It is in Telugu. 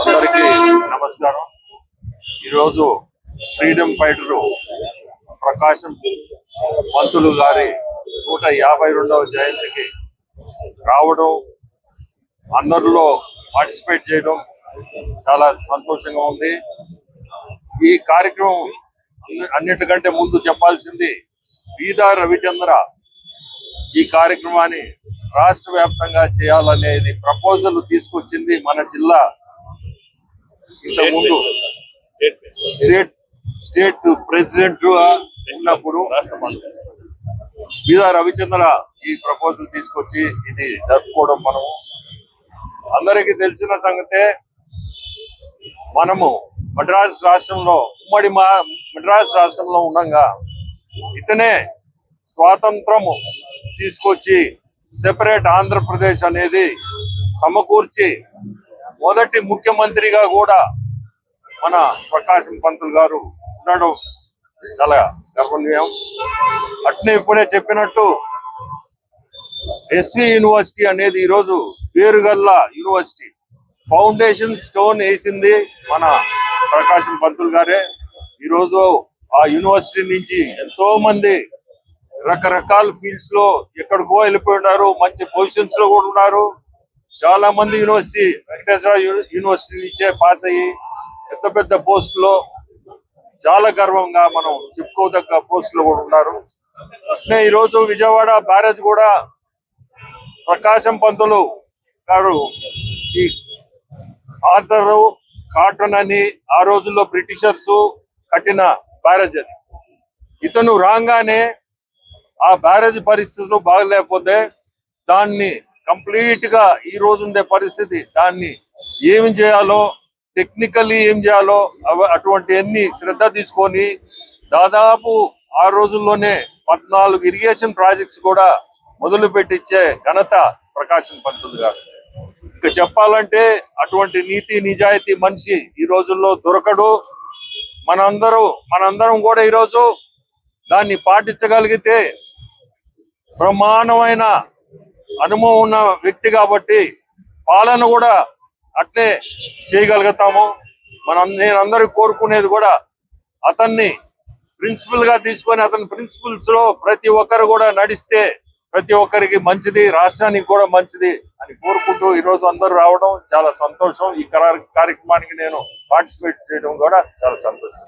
అందరికీ నమస్కారం. ఈరోజు ఫ్రీడమ్ ఫైటర్ ప్రకాశం పంతులు గారి నూట యాభై రెండవ జయంతికి రావడం అందరిలో పార్టిసిపేట్ చేయడం చాలా సంతోషంగా ఉంది. ఈ కార్యక్రమం అన్నిటికంటే ముందు చెప్పాల్సింది బీదా రవిచంద్ర ఈ కార్యక్రమాన్ని రాష్ట్ర వ్యాప్తంగా చేయాలనేది ప్రపోజల్ తీసుకొచ్చింది మన జిల్లా. ఇంతకుముందు స్టేట్ స్టేట్ ప్రెసిడెంట్ ఉన్నప్పుడు బీదా రవిచంద్ర ఈ ప్రపోజల్ తీసుకొచ్చి ఇది జరుపుకోవడం మనము. అందరికీ తెలిసిన సంగతే మనము మద్రాస్ రాష్ట్రంలో ఉమ్మడి మా మద్రాస్ రాష్ట్రంలో ఉండగా ఇతనే స్వాతంత్రము తీసుకొచ్చి సెపరేట్ ఆంధ్రప్రదేశ్ అనేది సమకూర్చి మొదటి ముఖ్యమంత్రిగా కూడా మన ప్రకాశం పంతులు గారు ఉండడం చాలా గర్వనీయం. అట్నే ఇప్పుడే చెప్పినట్టు ఎస్వి యూనివర్సిటీ అనేది ఈరోజు పేరుగల్ల యూనివర్సిటీ. ఫౌండేషన్ స్టోన్ వేసింది మన ప్రకాశం పంతులు గారే. ఈరోజు ఆ యూనివర్సిటీ నుంచి ఎంతో మంది రకరకాల ఫీల్డ్స్లో ఎక్కడికో వెళ్ళిపోయి ఉన్నారు మంచి పొజిషన్స్లో కూడా ఉన్నారు. చాలా మంది యూనివర్సిటీ వెంకటేశ్వర యూనివర్సిటీ నుంచే పాస్ అయ్యి పెద్ద పెద్ద పోస్టులో చాలా గర్వంగా మనం చెప్పుకోదగ్గ పోస్టులు కూడా ఉన్నారు. అట్నే ఈరోజు విజయవాడ బ్యారేజ్ కూడా ప్రకాశం పంతులు గారు ఈ ఆర్థర్ కాటన్ అని ఆ రోజుల్లో బ్రిటిషర్స్ కట్టిన బ్యారేజ్ అది. ఇతను రాగానే ఆ బ్యారేజ్ పరిస్థితులు బాగలేకపోతే దాన్ని కంప్లీట్గా ఈ రోజు ఉండే పరిస్థితి దాన్ని ఏమి చేయాలో టెక్నికల్లీ ఏం చేయాలో అవ- అటువంటి అన్ని శ్రద్ధ తీసుకొని దాదాపు ఆ రోజుల్లోనే పద్నాలుగు ఇరిగేషన్ ప్రాజెక్ట్స్ కూడా మొదలు పెట్టించే ఘనత ప్రకాశం పంతులు గారు. ఇంకా చెప్పాలంటే అటువంటి నీతి నిజాయితీ మనిషి ఈ రోజుల్లో దొరకడు. మనందరూ మనందరం కూడా ఈరోజు దాన్ని పాటించగలిగితే బ్రహ్మాండమైన అనుభవం ఉన్న వ్యక్తి కాబట్టి పాలన కూడా అట్లే చేయగలుగుతాము. మనం నేనందరూ కోరుకునేది కూడా అతన్ని ప్రిన్సిపల్గా తీసుకొని అతని ప్రిన్సిపల్స్లో ప్రతి ఒక్కరు కూడా నడిస్తే ప్రతి ఒక్కరికి మంచిది రాష్ట్రానికి కూడా మంచిది అని కోరుకుంటూ ఈ రోజు అందరూ రావడం చాలా సంతోషం. ఈ కార్యక్రమానికి నేను పార్టిసిపేట్ చేయడం కూడా చాలా సంతోషం.